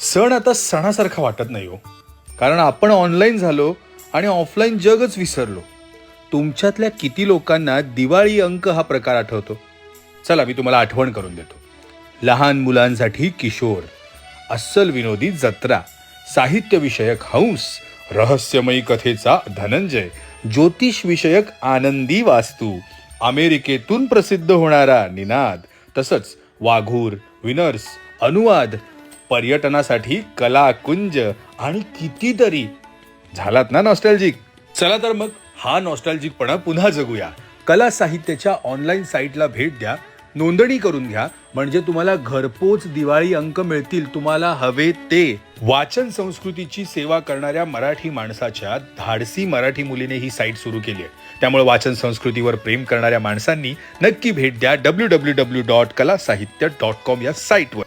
सण आता सणासारखा वाटत नाही हो. कारण आपण ऑनलाईन झालो आणि ऑफलाईन जगच विसरलो. तुमच्यातल्या किती लोकांना दिवाळी अंक हा प्रकार आठवतो? चला मी तुम्हाला आठवण करून देतो. लहान मुलांसाठी किशोर अस्सल विनोदी जत्रा साहित्यविषयक हंस रहस्यमयी कथेचा धनंजय ज्योतिषविषयक आनंदी वास्तू अमेरिकेतून प्रसिद्ध होणारा निनाद तसंच वाघूर विनर्स अनुवाद पर्यटनासाठी कलाकुंज आणि कितीतरी. झालात ना नॉस्टॅल्जिक चला तर मग हा नॉस्टॅल्जिकपणा पुन्हा जगूया. कला साहित्याच्या ऑनलाईन साईटला भेट द्या. नोंदणी करून घ्या. म्हणजे तुम्हाला घरपोच दिवाळी अंक मिळतील. तुम्हाला हवे ते. वाचन संस्कृतीची सेवा करणाऱ्या मराठी माणसाच्या धाडसी मराठी मुलीने ही साईट सुरू केली आहे. त्यामुळे वाचन संस्कृतीवर प्रेम करणाऱ्या माणसांनी नक्की भेट द्या. डब्ल्यू डब्ल्यू डब्ल्यू डॉट कला साहित्य डॉट कॉम या साईटवर